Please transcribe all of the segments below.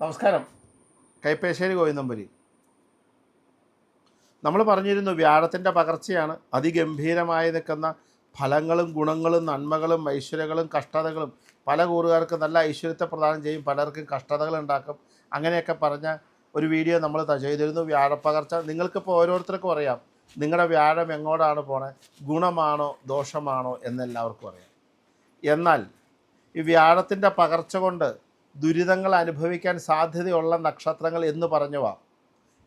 നമസ്കാരം. കൈപ്പേശ്ശേരി ഗോവിന്ദമ്പുരി. നമ്മൾ പറഞ്ഞിരുന്നു വ്യാഴത്തിന്റെ പകർച്ചയാണ് അതിഗംഭീരമായി നിൽക്കുന്ന ഫലങ്ങളും ഗുണങ്ങളും നന്മകളും ഐശ്വര്യങ്ങളും കഷ്ടതകളും പല കൂറുകാർക്ക് നല്ല ഐശ്വര്യത്തെ പ്രദാനം ചെയ്യും പലർക്കും കഷ്ടതകൾ ഉണ്ടാക്കും. അങ്ങനെയൊക്കെ പറഞ്ഞ ഒരു വീഡിയോ നമ്മൾ ചെയ്തിരുന്നു വ്യാഴപ്പകർച്ച. നിങ്ങൾക്കിപ്പോൾ ഓരോരുത്തർക്കും അറിയാം നിങ്ങളുടെ വ്യാഴം എങ്ങോട്ടാണ് പോണേ? ഗുണമാണോ ദോഷമാണോ എന്നെല്ലാവർക്കും അറിയാം. എന്നാൽ ഈ വ്യാഴത്തിന്റെ പകർച്ച കൊണ്ട് ദുരിതങ്ങൾ അനുഭവിക്കാൻ സാധ്യതയുള്ള നക്ഷത്രങ്ങൾ എന്ന് പറഞ്ഞുവാ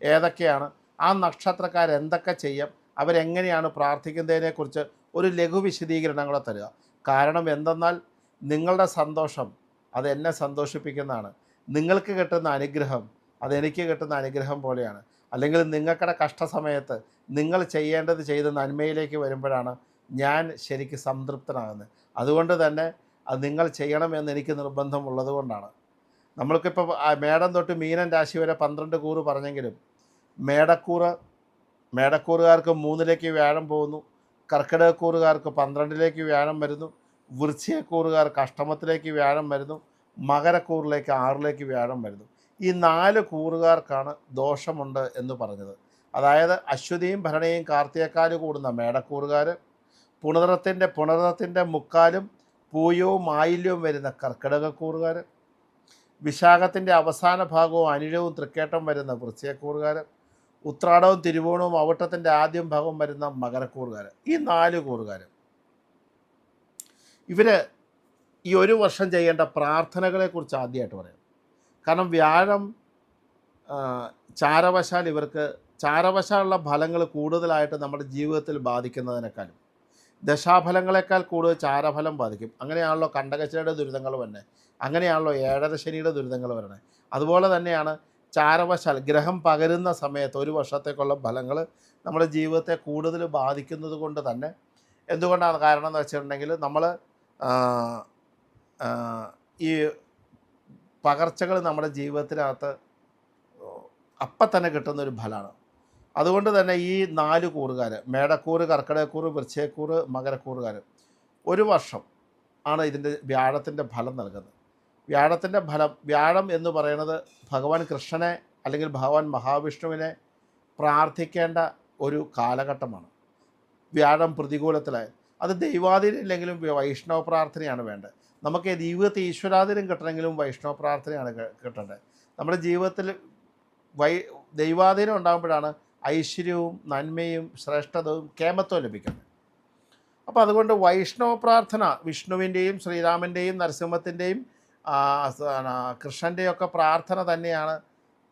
ഏതൊക്കെയാണ്? ആ നക്ഷത്രക്കാർ എന്തൊക്കെ ചെയ്യും? അവരെങ്ങനെയാണ് പ്രാർത്ഥിക്കുന്നതിനെക്കുറിച്ച് ഒരു ലഘു വിശദീകരണം കൂടെ തരിക. കാരണം എന്തെന്നാൽ നിങ്ങളുടെ സന്തോഷം അത് എന്നെ സന്തോഷിപ്പിക്കുന്നതാണ്. നിങ്ങൾക്ക് കിട്ടുന്ന അനുഗ്രഹം അതെനിക്ക് കിട്ടുന്ന അനുഗ്രഹം പോലെയാണ്. അല്ലെങ്കിൽ നിങ്ങൾക്കടെ കഷ്ടസമയത്ത് നിങ്ങൾ ചെയ്യേണ്ടത് ചെയ്ത് നന്മയിലേക്ക് വരുമ്പോഴാണ് ഞാൻ ശരിക്ക് സംതൃപ്തനാകുന്നത്. അതുകൊണ്ട് തന്നെ അത് നിങ്ങൾ ചെയ്യണമെന്ന് എനിക്ക് നിർബന്ധമുള്ളത് കൊണ്ടാണ് നമ്മൾക്കിപ്പോൾ മേടം തൊട്ട് മീനൻ രാശി വരെ പന്ത്രണ്ട് കൂറ് പറഞ്ഞെങ്കിലും മേടക്കൂറ് മേടക്കൂറുകാർക്ക് മൂന്നിലേക്ക് വ്യാഴം പോകുന്നു കർക്കിടകക്കൂറുകാർക്ക് പന്ത്രണ്ടിലേക്ക് വ്യാഴം വരുന്നു വൃശ്ചികക്കൂറുകാർക്ക് അഷ്ടമത്തിലേക്ക് വ്യാഴം വരുന്നു മകരക്കൂറിലേക്ക് ആറിലേക്ക് വ്യാഴം വരുന്നു. ഈ നാല് കൂറുകാർക്കാണ് ദോഷമുണ്ട് എന്ന് പറഞ്ഞത്. അതായത് അശ്വതിയും ഭരണിയും കാർത്തികക്കാൽ കൂടുന്ന മേടക്കൂറുകാർ പുണറത്തിന്റെ പുണറത്തിന്റെ മുക്കാലും പൂയവും ആയില്യവും വരുന്ന കർക്കിടകക്കൂറുകാർ വിശാഖത്തിന്റെ അവസാന ഭാഗവും അനിഴവും തൃക്കേട്ടം വരുന്ന വൃശ്ചയക്കൂറുകാരൻ ഉത്രാടവും തിരുവോണവും അവട്ടത്തിന്റെ ആദ്യം ഭാഗം വരുന്ന മകരക്കൂറുകാരൻ ഈ നാല് കൂറുകാരൻ ഇവർ ഈ ഒരു വർഷം ചെയ്യേണ്ട പ്രാർത്ഥനകളെക്കുറിച്ച് ആദ്യമായിട്ട് പറയാം. കാരണം വ്യാഴം ചാരവശാൽ ഇവർക്ക് ചാരവശാലുള്ള ഫലങ്ങൾ കൂടുതലായിട്ട് നമ്മുടെ ജീവിതത്തിൽ ബാധിക്കുന്നതിനേക്കാളും ദശാഫലങ്ങളെക്കാൾ കൂടുതൽ ചാരഫലം ബാധിക്കും. അങ്ങനെയാണല്ലോ കണ്ടകശയുടെ ദുരിതങ്ങൾ വന്നെ അങ്ങനെയാണല്ലോ ഏഴര ശനിയുടെ ദുരിതങ്ങൾ വരണേ. അതുപോലെ തന്നെയാണ് ചാരവശാൽ ഗ്രഹം പകരുന്ന സമയത്ത് ഒരു വർഷത്തേക്കുള്ള ഫലങ്ങൾ നമ്മുടെ ജീവിതത്തെ കൂടുതൽ ബാധിക്കുന്നത് കൊണ്ട് തന്നെ എന്തുകൊണ്ടാണ് കാരണം എന്ന് വെച്ചിട്ടുണ്ടെങ്കിൽ നമ്മൾ ഈ പകർച്ചകൾ നമ്മുടെ ജീവിതത്തിനകത്ത് അപ്പം തന്നെ കിട്ടുന്ന ഒരു ഫലമാണ്. അതുകൊണ്ട് തന്നെ ഈ നാല് കൂറുകാർ മേടക്കൂറ് കർക്കിടകക്കൂറ് വൃശ്ചയക്കൂറ് മകരക്കൂറുകാർ ഒരു വർഷം ആണ് ഇതിന്റെ വ്യാഴത്തിന്റെ ഫലം നൽകുന്നത്. വ്യാഴത്തിന്റെ ഫലം വ്യാഴം എന്ന് പറയുന്നത് ഭഗവാൻ കൃഷ്ണനെ അല്ലെങ്കിൽ ഭഗവാൻ മഹാവിഷ്ണുവിനെ പ്രാർത്ഥിക്കേണ്ട ഒരു കാലഘട്ടമാണ്. വ്യാഴം പ്രതികൂലത്തിലായി. അത് ദൈവാധീനം ഇല്ലെങ്കിലും വൈഷ്ണവ പ്രാർത്ഥനയാണ് വേണ്ടത്. നമുക്ക് ജീവിതത്തിൽ ഈശ്വരാധീനം കിട്ടണമെങ്കിലും വൈഷ്ണവ പ്രാർത്ഥനയാണ് കിട്ടേണ്ടത്. നമ്മുടെ ജീവിതത്തിൽ വൈ ദൈവാധീനം ഉണ്ടാകുമ്പോഴാണ് ഐശ്വര്യവും നന്മയും ശ്രേഷ്ഠതയും കേമത്വം ലഭിക്കുന്നത് അപ്പോൾ അതുകൊണ്ട് വൈഷ്ണവ പ്രാർത്ഥന വിഷ്ണുവിന്റെയും ശ്രീരാമന്റെയും നരസിംഹത്തിന്റെയും കൃഷ്ണന്റെയും ഒക്കെ പ്രാർത്ഥന തന്നെയാണ്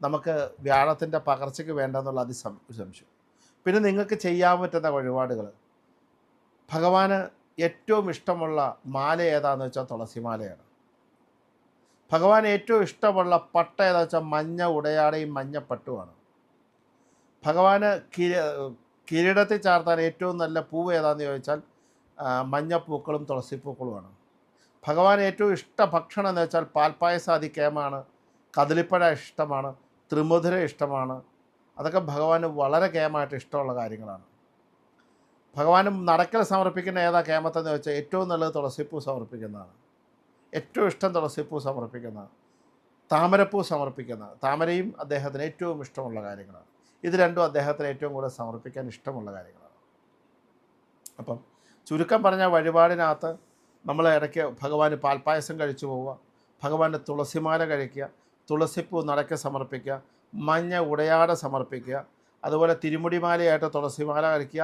നമുക്ക് വ്യാഴത്തിന്റെ പകർച്ചയ്ക്ക് വേണ്ടതെന്നുള്ള അതിസംശയം. പിന്നെ നിങ്ങൾക്ക് ചെയ്യാൻ പറ്റുന്ന വഴിപാടുകൾ. ഭഗവാന് ഏറ്റവും ഇഷ്ടമുള്ള മാല ഏതാന്ന് വെച്ചാൽ തുളസിമാലയാണ് ഭഗവാൻ ഏറ്റവും ഇഷ്ടമുള്ള പട്ട ഏതാ വെച്ചാൽ മഞ്ഞ ഉടയാടയും മഞ്ഞ പട്ടുമാണ് ഭഗവാന് കിര കിരീടത്തിൽ ചാർത്താൻ ഏറ്റവും നല്ല പൂവ് ഏതാന്ന് ചോദിച്ചാൽ മഞ്ഞപ്പൂക്കളും തുളസിപ്പൂക്കളുമാണ്. ഭഗവാൻ ഏറ്റവും ഇഷ്ട ഭക്ഷണം എന്ന് വെച്ചാൽ പാൽപ്പായസാദി കേമാണ് കദളിപ്പഴ ഇഷ്ടമാണ് ത്രിമുധുര ഇഷ്ടമാണ്. അതൊക്കെ ഭഗവാന് വളരെ കേമായിട്ട് ഇഷ്ടമുള്ള കാര്യങ്ങളാണ്. ഭഗവാനും നടക്കൽ സമർപ്പിക്കുന്ന ഏതാ കേമത്തെന്ന് വെച്ചാൽ ഏറ്റവും നല്ലത് തുളസിപ്പൂ സമർപ്പിക്കുന്നതാണ്. ഏറ്റവും ഇഷ്ടം തുളസിപ്പൂ സമർപ്പിക്കുന്നതാണ്. താമരപ്പൂ സമർപ്പിക്കുന്ന താമരയും അദ്ദേഹത്തിന് ഏറ്റവും ഇഷ്ടമുള്ള കാര്യങ്ങളാണ്. ഇത് രണ്ടും അദ്ദേഹത്തിന് ഏറ്റവും കൂടുതൽ സമർപ്പിക്കാൻ ഇഷ്ടമുള്ള കാര്യങ്ങളാണ്. അപ്പം ചുരുക്കം പറഞ്ഞ വഴിപാടിനകത്ത് നമ്മൾ ഇടയ്ക്ക് ഭഗവാന് പാൽപ്പായസം കഴിച്ചു പോവുക ഭഗവാന്റെ തുളസിമാല കഴിക്കുക തുളസിപ്പൂ നടക്ക് സമർപ്പിക്കുക മഞ്ഞ ഉടയാട സമർപ്പിക്കുക അതുപോലെ തിരുമുടിമാലയായിട്ട് തുളസിമാല കഴിക്കുക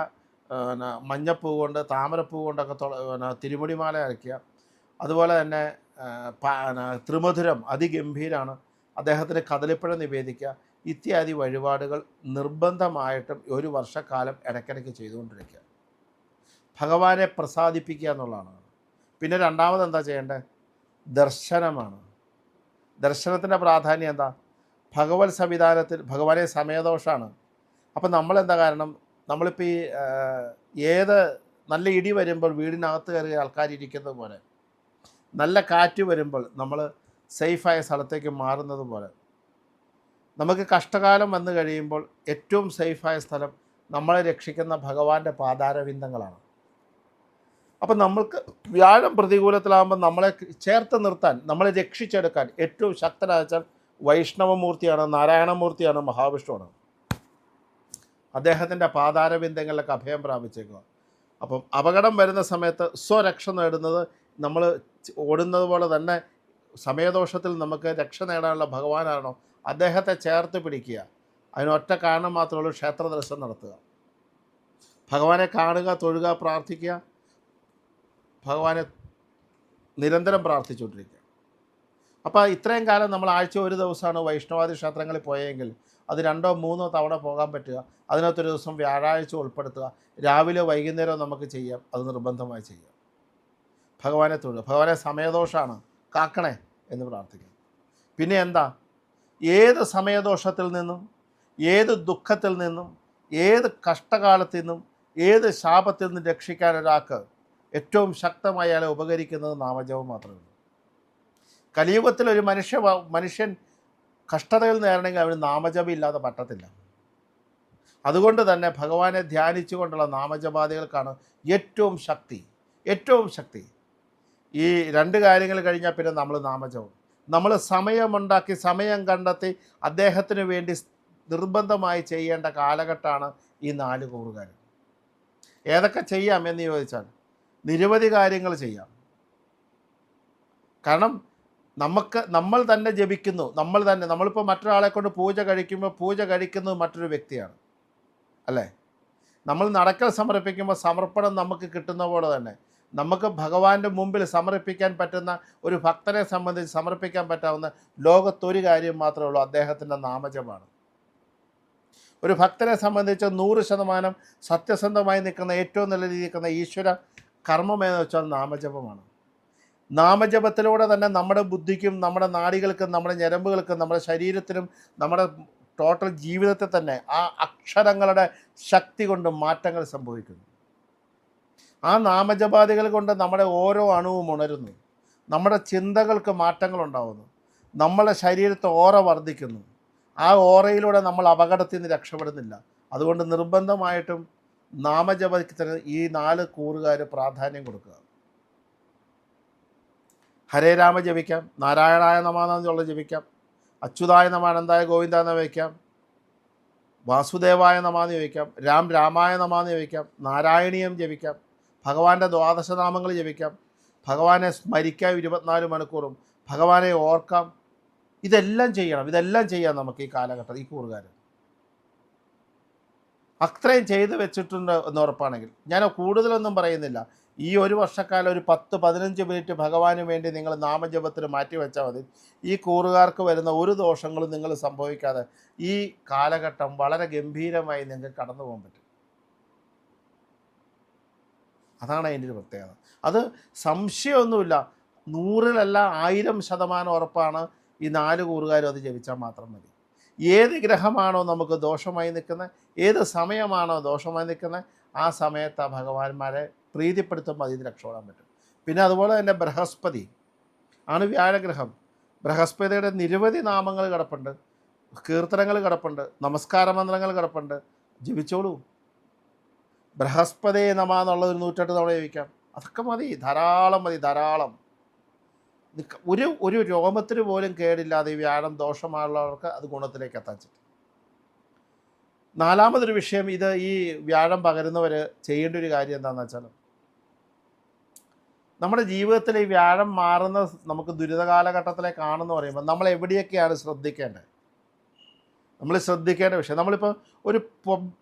മഞ്ഞപ്പൂ കൊണ്ട് താമരപ്പൂ കൊണ്ടൊക്കെ തുള തിരുമുടിമാല കഴിക്കുക അതുപോലെ തന്നെ ത്രിമധുരം അതിഗംഭീരാണ്. അദ്ദേഹത്തിന് കദളിപ്പഴം നിവേദിക്കുക. ഇത്യാദി വഴിപാടുകൾ നിർബന്ധമായിട്ടും ഒരു വർഷക്കാലം ഇടയ്ക്കിടയ്ക്ക് ചെയ്തുകൊണ്ടിരിക്കുക. ഭഗവാനെ പ്രസാദിപ്പിക്കുക എന്നുള്ളതാണ്. പിന്നെ രണ്ടാമത് എന്താ ചെയ്യേണ്ടത്? ദർശനമാണ്. ദർശനത്തിന്റെ പ്രാധാന്യം എന്താ? ഭഗവത് സംവിധാനത്തിൽ ഭഗവാനെ സമയദോഷമാണ്. അപ്പം നമ്മളെന്താ കാരണം? നമ്മളിപ്പോൾ ഈ ഏത് നല്ല ഇടി വരുമ്പോൾ വീടിനകത്ത് കയറി ആൾക്കാർ ഇരിക്കുന്നത് പോലെ നല്ല കാറ്റ് വരുമ്പോൾ നമ്മൾ സേഫായ സ്ഥലത്തേക്ക് മാറുന്നത് പോലെ നമുക്ക് കഷ്ടകാലം വന്നു കഴിയുമ്പോൾ ഏറ്റവും സേഫായ സ്ഥലം നമ്മളെ രക്ഷിക്കുന്ന ഭഗവാന്റെ പാതാരവിന്ദങ്ങളാണ് അപ്പം നമ്മൾക്ക് വ്യാഴം പ്രതികൂലത്തിലാകുമ്പോൾ നമ്മളെ ചേർത്ത് നിർത്താൻ നമ്മളെ രക്ഷിച്ചെടുക്കാൻ ഏറ്റവും ശക്തരാച്ചാൽ വൈഷ്ണവമൂർത്തിയാണ് നാരായണമൂർത്തിയാണ് മഹാവിഷ്ണുവാണ്. അദ്ദേഹത്തിന്റെ പാതാരബിന്ദങ്ങളിലൊക്കെ അഭയം പ്രാപിച്ചേക്കുക. അപ്പം അപകടം വരുന്ന സമയത്ത് സ്വരക്ഷ നേടുന്നത് നമ്മൾ ഓടുന്നത് പോലെ തന്നെ സമയദോഷത്തിൽ നമുക്ക് രക്ഷ നേടാനുള്ള ഭഗവാനാണോ? അദ്ദേഹത്തെ ചേർത്ത് പിടിക്കുക. അതിനൊറ്റ കാരണം മാത്രമുള്ളൂ ക്ഷേത്ര ദർശനം നടത്തുക. ഭഗവാനെ കാണുക തൊഴുക പ്രാർത്ഥിക്കുക. ഭഗവാനെ നിരന്തരം പ്രാർത്ഥിച്ചുകൊണ്ടിരിക്കുക. അപ്പോൾ ഇത്രയും കാലം നമ്മൾ ആഴ്ച ഒരു ദിവസമാണ് വൈഷ്ണവാദി ക്ഷേത്രങ്ങളിൽ പോയെങ്കിൽ അത് രണ്ടോ മൂന്നോ തവണ പോകാൻ പറ്റുക. അതിനകത്തൊരു ദിവസം വ്യാഴാഴ്ച ഉൾപ്പെടുത്തുക. രാവിലെ വൈകുന്നേരം നമുക്ക് ചെയ്യാം. അത് നിർബന്ധമായി ചെയ്യാം. ഭഗവാനെ തൊഴുക. ഭഗവാനെ സമയദോഷമാണ് കാക്കണേ എന്ന് പ്രാർത്ഥിക്കാം പിന്നെ എന്താ? ഏത് സമയദോഷത്തിൽ നിന്നും ഏത് ദുഃഖത്തിൽ നിന്നും ഏത് കഷ്ടകാലത്തിൽ നിന്നും ഏത് ശാപത്തിൽ നിന്നും രക്ഷിക്കാൻ ഒരാൾക്ക് ഏറ്റവും ശക്തമായി അയാളെ ഉപകരിക്കുന്നത് നാമജപം മാത്രമേ ഉള്ളൂ. കലിയുഗത്തിൽ ഒരു മനുഷ്യ മനുഷ്യൻ കഷ്ടതകൾ നേരണമെങ്കിൽ അവന് നാമജപം ഇല്ലാതെ പറ്റത്തില്ല. അതുകൊണ്ട് തന്നെ ഭഗവാനെ ധ്യാനിച്ചുകൊണ്ടുള്ള നാമജപാദികൾക്കാണ് ഏറ്റവും ശക്തി ഏറ്റവും ശക്തി. ഈ രണ്ട് കാര്യങ്ങൾ കഴിഞ്ഞാൽ പിന്നെ നമ്മൾ നാമജപം. നമ്മൾ സമയമുണ്ടാക്കി സമയം കണ്ടെത്തി അദ്ദേഹത്തിന് വേണ്ടി നിർബന്ധമായി ചെയ്യേണ്ട കാലഘട്ടമാണ് ഈ നാല് കൂറുകാർ. ഏതൊക്കെ ചെയ്യാം എന്ന് ചോദിച്ചാൽ നിരവധി കാര്യങ്ങൾ ചെയ്യാം. കാരണം നമുക്ക് നമ്മൾ തന്നെ ജപിക്കുന്നു നമ്മൾ തന്നെ നമ്മളിപ്പോൾ മറ്റൊരാളെ കൊണ്ട് പൂജ കഴിക്കുമ്പോൾ പൂജ കഴിക്കുന്നത് മറ്റൊരു വ്യക്തിയാണ് അല്ലേ? നമ്മൾ നടക്കൽ സമർപ്പിക്കുമ്പോൾ സമർപ്പണം നമുക്ക് കിട്ടുന്ന പോലെ തന്നെ നമുക്ക് ഭഗവാന്റെ മുമ്പിൽ സമർപ്പിക്കാൻ പറ്റുന്ന ഒരു ഭക്തനെ സംബന്ധിച്ച് സമർപ്പിക്കാൻ പറ്റാവുന്ന ലോകത്തൊരു കാര്യം മാത്രമേ ഉള്ളൂ അദ്ദേഹത്തിന്റെ നാമജമാണ് ഒരു ഭക്തനെ സംബന്ധിച്ച് നൂറ് ശതമാനം സത്യസന്ധമായി നിൽക്കുന്ന ഏറ്റവും നല്ല രീതിയിൽ നിൽക്കുന്ന ഈശ്വര കർമ്മമെന്ന് വെച്ചാൽ നാമജപമാണ്. നാമജപത്തിലൂടെ തന്നെ നമ്മുടെ ബുദ്ധിക്കും നമ്മുടെ നാടികൾക്കും നമ്മുടെ ഞരമ്പുകൾക്കും നമ്മുടെ ശരീരത്തിനും നമ്മുടെ ടോട്ടൽ ജീവിതത്തെ തന്നെ ആ അക്ഷരങ്ങളുടെ ശക്തി കൊണ്ട് മാറ്റങ്ങൾ സംഭവിക്കുന്നു. ആ നാമജപാദികൾ കൊണ്ട് നമ്മുടെ ഓരോ അണുവും ഉണരുന്നു. നമ്മുടെ ചിന്തകൾക്ക് മാറ്റങ്ങൾ ഉണ്ടാവുന്നു നമ്മുടെ ശരീരത്തെ ഓറ വർദ്ധിക്കുന്നു. ആ ഓറയിലൂടെ നമ്മൾ അപകടത്തിൽ നിന്ന് രക്ഷപ്പെടുന്നില്ല. അതുകൊണ്ട് നിർബന്ധമായിട്ടും നാമജപത്തിന് ഈ നാല് കൂറുകാർ പ്രാധാന്യം കൊടുക്കുക. ഹരേ രാമ ജപിക്കാം. നാരായണായ നമാനന്ദുള്ള ജപിക്കാം. അച്യുതായ നമാനന്ദായ ഗോവിന്ദ എന്ന് വയ്ക്കാം വാസുദേവായ നമാന്ന് ജപിക്കാം. രാം രാമായ നമാന്ന് ജപിക്കാം. നാരായണീയം ജപിക്കാം. ഭഗവാന്റെ ദ്വാദശനാമങ്ങൾ ജപിക്കാം. ഭഗവാനെ സ്മരിക്കാം ഇരുപത്തിനാല് മണിക്കൂറും. ഭഗവാനെ ഓർക്കാം. ഇതെല്ലാം ചെയ്യണം. ഇതെല്ലാം ചെയ്യാം നമുക്ക് ഈ കാലഘട്ടം ഈ കൂറുകാരൻ അത്രയും ചെയ്ത് വെച്ചിട്ടുണ്ട് എന്ന് ഉറപ്പാണെങ്കിൽ. ഞാൻ കൂടുതലൊന്നും പറയുന്നില്ല. ഈ ഒരു വർഷക്കാലം ഒരു പത്ത് പതിനഞ്ച് മിനിറ്റ് ഭഗവാന് വേണ്ടി നിങ്ങൾ നാമജപത്തിന് മാറ്റി വെച്ചാൽ മതി. ഈ കൂറുകാർക്ക് വരുന്ന ഒരു ദോഷങ്ങളും നിങ്ങൾ സംഭവിക്കാതെ ഈ കാലഘട്ടം വളരെ ഗംഭീരമായി നിങ്ങൾക്ക് കടന്നു പോകാൻ പറ്റും. അതാണ് അതിന്റെ ഒരു പ്രത്യേകത. അത് സംശയമൊന്നുമില്ല. നൂറിലല്ല ആയിരം ശതമാനം ഉറപ്പാണ് ഈ നാല് കൂറുകാരും അത് ജപിച്ചാൽ മാത്രം മതി. ഏത് ഗ്രഹമാണോ നമുക്ക് ദോഷമായി നിൽക്കുന്നത് ഏത് സമയമാണോ ദോഷമായി നിൽക്കുന്നത് ആ സമയത്ത് ആ ഭഗവാന്മാരെ പ്രീതിപ്പെടുത്തുമ്പോൾ അതിന് രക്ഷപ്പെടാൻ പറ്റും. പിന്നെ അതുപോലെ തന്നെ ബൃഹസ്പതി. ആണ് വ്യാഴഗ്രഹം. ബൃഹസ്പതിയുടെ നിരവധി നാമങ്ങൾ കിടപ്പുണ്ട്. കീർത്തനങ്ങൾ കിടപ്പുണ്ട്. നമസ്കാര മന്ത്രങ്ങൾ കിടപ്പുണ്ട്. ജപിച്ചോളൂ. ബൃഹസ്പതി നമ എന്നുള്ളത് ഒരു നൂറ്റെട്ട് തവണ ചോദിക്കാം. അതൊക്കെ മതി ധാരാളം മതി ധാരാളം. ഒരു ഒരു രോമത്തിന് പോലും കേടില്ലാതെ ഈ വ്യാഴം ദോഷമായുള്ളവർക്ക് അത് ഗുണത്തിലേക്ക് എത്താൻ നാലാമതൊരു വിഷയം ഇത് ഈ വ്യാഴം പകരുന്നവർ ചെയ്യേണ്ട ഒരു കാര്യം എന്താണെന്ന് വെച്ചാൽ നമ്മുടെ ജീവിതത്തിൽ ഈ വ്യാഴം മാറുന്ന നമുക്ക് ദുരിതകാലഘട്ടത്തിലേക്കാണെന്ന് പറയുമ്പോൾ നമ്മൾ എവിടെയൊക്കെയാണ് ശ്രദ്ധിക്കേണ്ടത്? നമ്മൾ ശ്രദ്ധിക്കേണ്ട വിഷയം. നമ്മളിപ്പോൾ ഒരു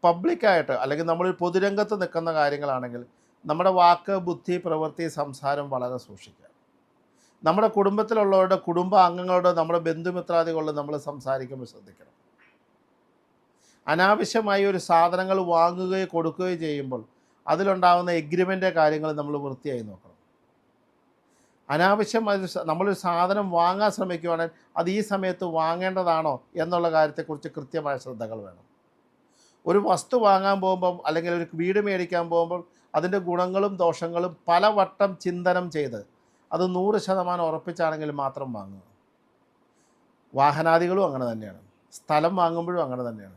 പബ്ലിക്കായിട്ട് അല്ലെങ്കിൽ നമ്മൾ പൊതുരംഗത്ത് നിൽക്കുന്ന കാര്യങ്ങളാണെങ്കിൽ നമ്മുടെ വാക്ക് ബുദ്ധി പ്രവൃത്തി സംസാരം വളരെ സൂക്ഷിക്കുക. നമ്മുടെ കുടുംബത്തിലുള്ളവരുടെ കുടുംബ അംഗങ്ങളോട് നമ്മുടെ ബന്ധുമിത്രാദികളോട് നമ്മൾ സംസാരിക്കുമ്പോൾ ശ്രദ്ധിക്കണം. അനാവശ്യമായി ഒരു സാധനങ്ങൾ വാങ്ങുകയോ കൊടുക്കുകയോ ചെയ്യുമ്പോൾ അതിലുണ്ടാകുന്ന എഗ്രിമെന്റ് കാര്യങ്ങൾ നമ്മൾ വൃത്തിയായി നോക്കണം. അനാവശ്യമായി ഒരു നമ്മളൊരു സാധനം വാങ്ങാൻ ശ്രമിക്കുകയാണെങ്കിൽ അത് ഈ സമയത്ത് വാങ്ങേണ്ടതാണോ എന്നുള്ള കാര്യത്തെക്കുറിച്ച് കൃത്യമായ ശ്രദ്ധകൾ വേണം. ഒരു വസ്തു വാങ്ങാൻ പോകുമ്പം അല്ലെങ്കിൽ ഒരു വീട് മേടിക്കാൻ പോകുമ്പോൾ അതിന്റെ ഗുണങ്ങളും ദോഷങ്ങളും പലവട്ടം ചിന്തനം ചെയ്ത് അത് നൂറ് ശതമാനം ഉറപ്പിച്ചാണെങ്കിൽ മാത്രം വാങ്ങുക. വാഹനാദികളും അങ്ങനെ തന്നെയാണ്. സ്ഥലം വാങ്ങുമ്പോഴും അങ്ങനെ തന്നെയാണ്.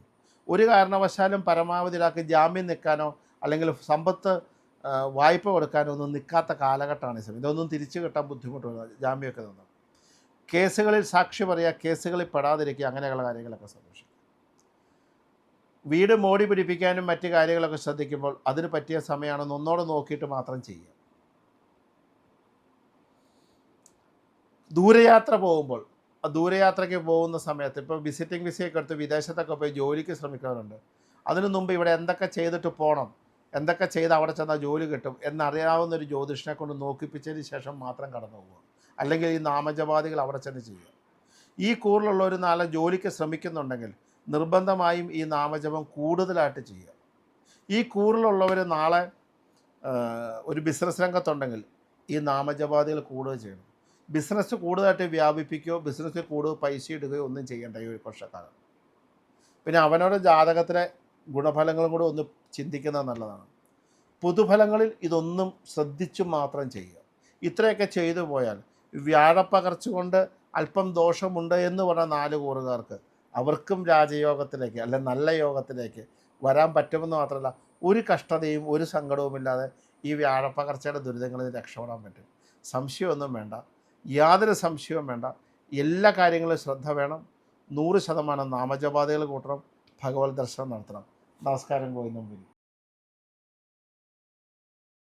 ഒരു കാരണവശാലും പരമാവധി ഒരാൾക്ക് ജാമ്യം നിൽക്കാനോ അല്ലെങ്കിൽ സമ്പത്ത് വായ്പ കൊടുക്കാനൊന്നും നിൽക്കാത്ത കാലഘട്ടമാണ് ഈ സമയം. ഇതൊന്നും തിരിച്ചു കിട്ടാൻ ബുദ്ധിമുട്ടുള്ള ജാമ്യമൊക്കെ നിന്ന്. കേസുകളിൽ സാക്ഷി പറയുക കേസുകളിൽ പെടാതിരിക്കുക അങ്ങനെയുള്ള കാര്യങ്ങളൊക്കെ സന്തോഷിക്കും വീട് മോടി പിടിപ്പിക്കാനും മറ്റു കാര്യങ്ങളൊക്കെ ശ്രദ്ധിക്കുമ്പോൾ അതിന് പറ്റിയ സമയമാണെന്ന് ഒന്നോട് നോക്കിയിട്ട് മാത്രം ചെയ്യുക. ദൂരയാത്ര പോകുമ്പോൾ ആ ദൂരയാത്രയ്ക്ക് പോകുന്ന സമയത്ത് ഇപ്പോൾ വിസിറ്റിംഗ് വിസയൊക്കെ എടുത്ത് വിദേശത്തൊക്കെ പോയി ജോലിക്ക് ശ്രമിക്കാറുണ്ട് അതിനു മുമ്പ് ഇവിടെ എന്തൊക്കെ ചെയ്തിട്ട് പോകണം എന്തൊക്കെ ചെയ്ത് അവിടെ ചെന്നാൽ ജോലി കിട്ടും എന്നറിയാവുന്ന ഒരു ജ്യോതിഷനെ കൊണ്ട് നോക്കിപ്പിച്ചതിന് ശേഷം മാത്രം കടന്നു പോകുക അല്ലെങ്കിൽ ഈ നാമജപാദികൾ അവിടെ ചെന്ന് ചെയ്യുക. ഈ കൂറിലുള്ള ഒരു നാളെ ജോലിക്ക് ശ്രമിക്കുന്നുണ്ടെങ്കിൽ നിർബന്ധമായും ഈ നാമജപം കൂടുതലായിട്ട് ചെയ്യുക. ഈ കൂറിലുള്ളവർ നാളെ ഒരു ബിസിനസ് രംഗത്തുണ്ടെങ്കിൽ ഈ നാമജപാദികൾ കൂടുതൽ ചെയ്യണം. ബിസിനസ് കൂടുതലായിട്ട് വ്യാപിപ്പിക്കുകയോ ബിസിനസ്സിൽ കൂടുതൽ പൈസ ഇടുകയോ ഒന്നും ചെയ്യേണ്ട ഈ ഒരു പക്ഷക്കാലം. പിന്നെ അവനവരുടെ ജാതകത്തിലെ ഗുണഫലങ്ങളും കൂടെ ഒന്ന് ചിന്തിക്കുന്നത് നല്ലതാണ്. പൊതുഫലങ്ങളിൽ ഇതൊന്നും ശ്രദ്ധിച്ചു മാത്രം ചെയ്യുക. ഇത്രയൊക്കെ ചെയ്തു പോയാൽ വ്യാഴപ്പകർച്ച കൊണ്ട് അല്പം ദോഷമുണ്ട് എന്ന് പറഞ്ഞ നാല് കൂറുകാർക്ക് അവർക്കും രാജയോഗത്തിലേക്ക് അല്ലെ നല്ല യോഗത്തിലേക്ക് വരാൻ പറ്റുമെന്ന് മാത്രമല്ല ഒരു കഷ്ടതയും ഒരു സങ്കടവുമില്ലാതെ ഈ വ്യാഴപ്പകർച്ചയുടെ ദുരിതങ്ങളിൽ രക്ഷപ്പെടാൻ പറ്റും. സംശയമൊന്നും വേണ്ട. യാതൊരു സംശയവും വേണ്ട. എല്ലാ കാര്യങ്ങളും ശ്രദ്ധ വേണം. നൂറ് ശതമാനം നാമജപാതകൾ കൂട്ടണം. ഭഗവത് ദർശനം നടത്തണം. നമസ്കാരം ഗോവിന്ദം പുരി